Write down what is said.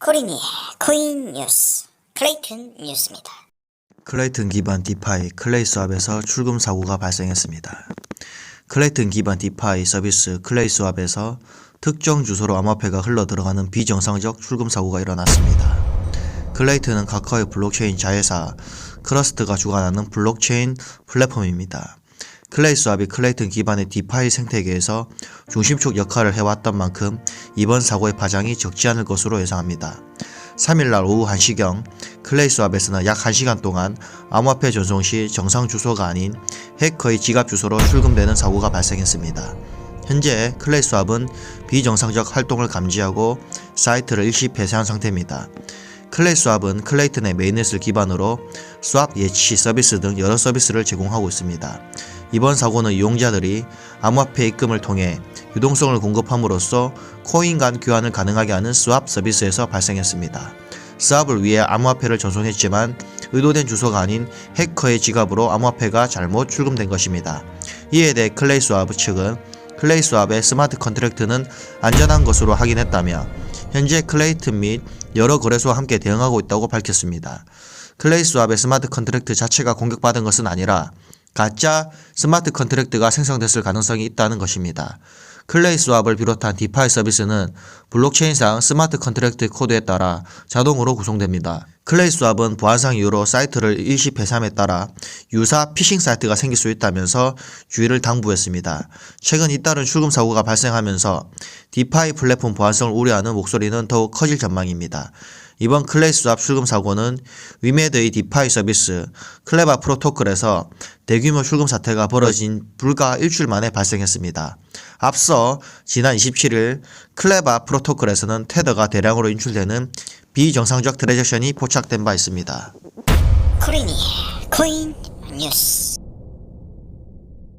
코리니의 코인 뉴스 클레이튼 뉴스입니다. 클레이튼 기반 디파이 클레이 수압에서 출금 사고가 발생했습니다. 클레이튼 기반 디파이 서비스 클레이 수압에서 특정 주소로 암호화폐가 흘러 들어가는 비정상적 출금 사고가 일어났습니다. 클레이트는 카카오의 블록체인 자회사 크러스트가 주관하는 블록체인 플랫폼입니다. 클레이 수압이 클레이튼 기반의 디파이 생태계에서 중심축 역할을 해왔던 만큼 이번 사고의 파장이 적지 않을 것으로 예상합니다. 3일날 오후 1시경 클레이 수압에서는 약 1시간 동안 암호화폐 전송 시 정상 주소가 아닌 해커의 지갑 주소로 출금되는 사고가 발생했습니다. 현재 클레이 수압은 비정상적 활동을 감지하고 사이트를 일시 폐쇄한 상태입니다. 클레이 수압은 클레이튼의 메인넷을 기반으로 수압 예치 서비스 등 여러 서비스를 제공하고 있습니다. 이번 사고는 이용자들이 암호화폐 입금을 통해 유동성을 공급함으로써 코인 간 교환을 가능하게 하는 스왑 서비스에서 발생했습니다. 스왑을 위해 암호화폐를 전송했지만 의도된 주소가 아닌 해커의 지갑으로 암호화폐가 잘못 출금된 것입니다. 이에 대해 클레이 스왑 측은 클레이 스왑의 스마트 컨트랙트는 안전한 것으로 확인했다며 현재 클레이튼 및 여러 거래소와 함께 대응하고 있다고 밝혔습니다. 클레이 스왑의 스마트 컨트랙트 자체가 공격받은 것은 아니라 가짜 스마트 컨트랙트가 생성됐을 가능성이 있다는 것입니다. 클레이 스왑을 비롯한 디파이 서비스는 블록체인상 스마트 컨트랙트 코드에 따라 자동으로 구성됩니다. 클레이 스왑은 보안상 이유로 사이트를 일시 폐쇄함에 따라 유사 피싱 사이트가 생길 수 있다면서 주의를 당부했습니다. 최근 잇따른 출금 사고가 발생하면서 디파이 플랫폼 보안성을 우려하는 목소리는 더욱 커질 전망입니다. 이번 클레이 스왑 출금 사고는 위메드의 디파이 서비스 클레바 프로토콜에서 대규모 출금 사태가 벌어진 불과 일주일 만에 발생했습니다. 앞서 지난 27일 클레바 프로토콜에서는 테더가 대량으로 인출되는 비정상적 트랜잭션이 포착된 바 있습니다. 코리니의 코인 뉴스